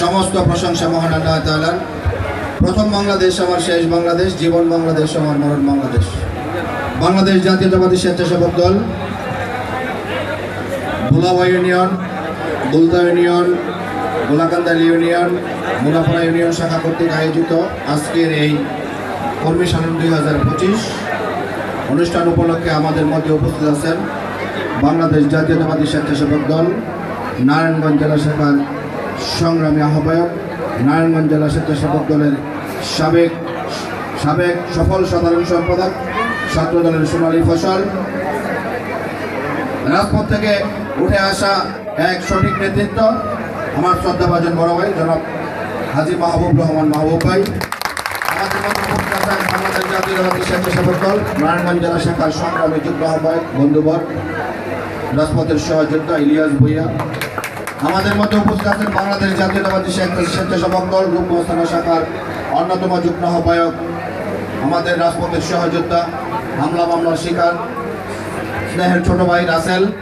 সমস্ত প্রশংসা মহান আল্লাহ তাআলার। প্রথম বাংলাদেশ, আমার শেষ বাংলাদেশ, জীবন বাংলাদেশ, আমার মরণ Bangladesh. Bangladesh Jatiyatabadi Swechchhasebak Dal Bholawa union, Bulta union Golakandal union Munapara union শাখা কর্তৃক আয়োজিত আজকের এই কর্মী সম্মেলন দুই হাজার পঁচিশ অনুষ্ঠান উপলক্ষে আমাদের মধ্যে উপস্থিত আছেন বাংলাদেশ জাতীয়তাবাদী স্বেচ্ছাসেবক দল নারায়ণগঞ্জ জেলা শাখার সংগ্রামী আহ্বায়ক, নারায়ণগঞ্জ জেলা স্বেচ্ছাসেবক দলের সাবেক সাবেক সফল সাধারণ সম্পাদক, ছাত্র দলের সোনালী ফসল। রাজপথ থেকে উঠে আসা এক সঠিক নেতৃত্ব আমার শ্রদ্ধাভাজন বড় ভাই, জনাব হাজি মাহবুব রহমান মাহবুব ভাই। বাংলাদেশ জাতীয়তাবাদী স্বেচ্ছাসেবক দল, নারায়ণগঞ্জ জেলা শাখার সংগ্রামী যুগ্ম আহ্বায়ক, বন্ধুবর। রাজপথের সহযোদ্ধা ইলিয়াস ভুইয়া। আমাদের মধ্যে উপস্থিত আছেন বাংলাদেশ জাতীয়তাবাদী স্বেচ্ছা- স্বেচ্ছাসেবক দল রূপমস্থানা শাখার অন্যতম যুগ্ম আহ্বায়ক। আমাদের রাজপথের সহযোদ্ধা, হামলা মামলার শিকার, স্নেহের ছোট ভাই রাসেল।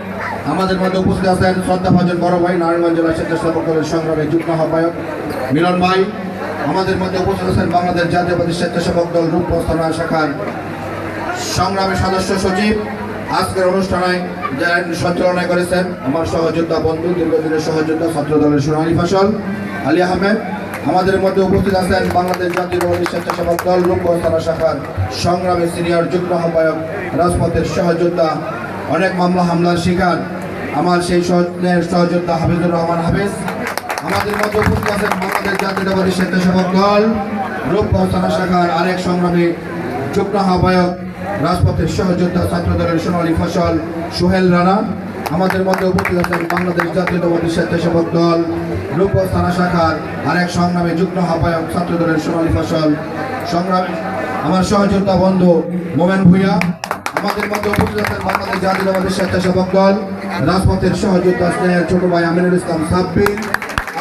আমাদের মধ্যে উপস্থিত আছেন শ্রদ্ধাভাজন বড় ভাই, নারায়ণগঞ্জ জেলা স্বেচ্ছাসেবক দলের সংগ্রামে যুগ্ম আহ্বায়ক মিলন ভাই। আমাদের মধ্যে উপস্থিত আছেন বাংলাদেশ জাতীয়বাদী স্বেচ্ছাসেবক দল রূপস্থানা শাখার সংগ্রামী সদস্য সচিব আজকের অনুষ্ঠানে যারা সঞ্চালনা করেছেন, আমার সহযোদ্ধা বন্ধু, দীর্ঘদিনের সহযোদ্ধা ছাত্র দলের সোনালী ফসল, আলী আহমেদ, আমাদের মধ্যে উপস্থিত আছেন বাংলাদেশ জাতীয়বাদী স্বেচ্ছাসেবক দল রূপস্থানা শাখার সংগ্রামী সিনিয়র যুগ্ম আহ্বায়ক, রাজপথের সহযোদ্ধা, অনেক মামলা হামলার শিকার, আমার সেই সহ- সহযোদ্ধা হাফিজুর রহমান হাফিজ, আমাদের মধ্যে উপস্থিত আছেন বাংলাদেশ জাতীয়তাবাদী স্বেচ্ছাসেবক দল রূপস্থানা শাখার আরেক সংগ্রামী যুগ্ম আহ্বায়ক রাজপথের সহযোদ্ধা ছাত্র দলের সোনালী ফসল সোহেল রানা, আমাদের মধ্যে উপস্থিত আছেন বাংলাদেশ জাতীয়তাবাদী স্বেচ্ছাসেবক দল রূপগঞ্জ থানা শাখার আরেক সংগ্রামী যুগ্ম আহ্বায়ক ছাত্র দলের সোনালী ফসল। সংগ্রাম আমার সহযোদ্ধা বন্ধু মোমেন ভুইয়া, আমাদের মধ্যে উপস্থিত আছেন বাংলাদেশ জাতীয়তাবাদী স্বেচ্ছাসেবক দল, রাজপথের সহযোদ্ধা স্নেহের ছোট ভাই আমিনুল ইসলাম সাব্বির,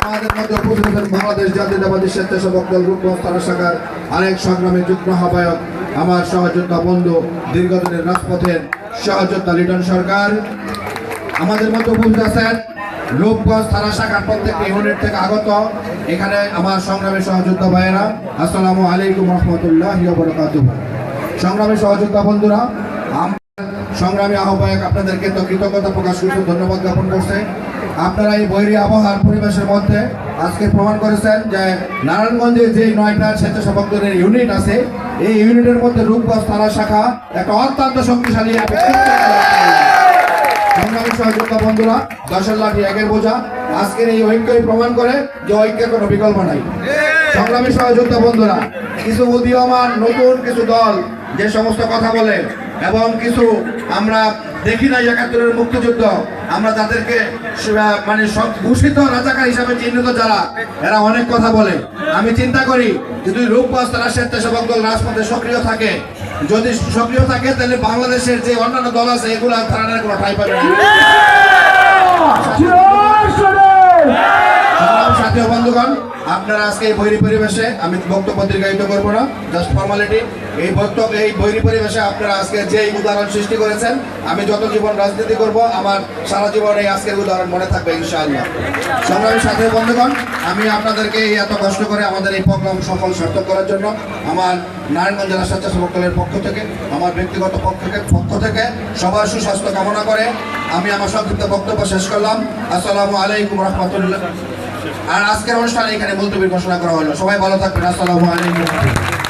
আমাদের মধ্যে উপস্থিত আছেন বাংলাদেশ জাতীয়তাবাদী স্বেচ্ছাসেবক দল রূপগঞ্জ থানা শাখার আরেক সংগ্রামী যুগ্ম আহ্বায়ক আমার সহযোদ্ধা বন্ধু দীর্ঘদিনের রাজপথের সহযোদ্ধা লিটন সরকার। আমাদের মতো উপস্থিত আছেন রূপগঞ্জ থানা শাখার প্রত্যেকটি ইউনিট থেকে আগত। এখানে আমার সংগ্রামী সহযোদ্ধা ভাইয়েরা, আসসালামু আলাইকুম রহমতুল্লাহ সংগ্রামী সহযোদ্ধা বন্ধুরা সংগ্রামী আহ্বায়ক আপনাদেরকে তো কৃতজ্ঞতা প্রকাশ করতে ধন্যবাদ জ্ঞাপন করছে। আপনারা এই বৈরী আবহাওয়ার পরিবেশের মধ্যে আজকে প্রমাণ করেছেন যে নারায়ণগঞ্জে যে নয়টা স্বেচ্ছাসেবক দলের ইউনিট আছে, এই ইউনিটের মধ্যে রূপগঞ্জ থানা শাখা একটা অত্যন্ত শক্তিশালী সংগ্রামী সহযোদ্ধা বন্ধুরা, দশের লাঠি একের বোঝা। আজকের এই ঐক্যই প্রমাণ করে যে ঐক্যের কোনো বিকল্প নাই। সংগ্রামী সহযোদ্ধা বন্ধুরা, কিছু উদীয়মান, নতুন কিছু দল যে সমস্ত কথা বলে, এবং কিছু আমরা দেখি না একাত্তরের মুক্তিযুদ্ধ। আমরা তাদেরকে মানে ভূষিত রাজাকার হিসাবে চিহ্নিত যারা, এরা অনেক কথা বলে। আমি চিন্তা করি, যদি রূপগঞ্জ তারা স্বেচ্ছাসেবক দল রাজপথে সক্রিয় থাকে, যদি সক্রিয় থাকে, তাহলে বাংলাদেশের যে অন্যান্য দল আছে, এগুলো তারা কোনো ঠাই পাবে না সংগ্রামী সাথী ও বন্ধুগণ আপনারা আজকে এই বৈরী পরিবেশে আমি বক্তব্য দীর্ঘায়িত করব না। জাস্ট ফর্মালিটি এই বক্তব্য, এই বৈরী পরিবেশে আপনারা আজকে যে উদাহরণ সৃষ্টি করেছেন, আমি যত জীবন রাজনীতি করব, আমার সারা জীবন এই আজকের উদাহরণ মনে থাকবে, ইনশাআল্লাহ। সংগ্রামী সাথী বন্ধুগণ, আমি আপনাদেরকে এই এত কষ্ট করে আমাদের এই প্রোগ্রাম সফল সার্থক করার জন্য আমার নারায়ণগঞ্জ জেলা স্বেচ্ছাসেবক দলের পক্ষ থেকে, আমার ব্যক্তিগত পক্ষ থেকে পক্ষ থেকে সবার সুস্বাস্থ্য কামনা করে আমি আমার সংক্ষিপ্ত বক্তব্য শেষ করলাম। আসসালামু আলাইকুম রহমতুল্লাহ। আর আজকের অনুষ্ঠানে এখানে মুলতবি ঘোষণা করা হলো। সবাই ভালো থাকবেন। আসসালামু আলাইকুম।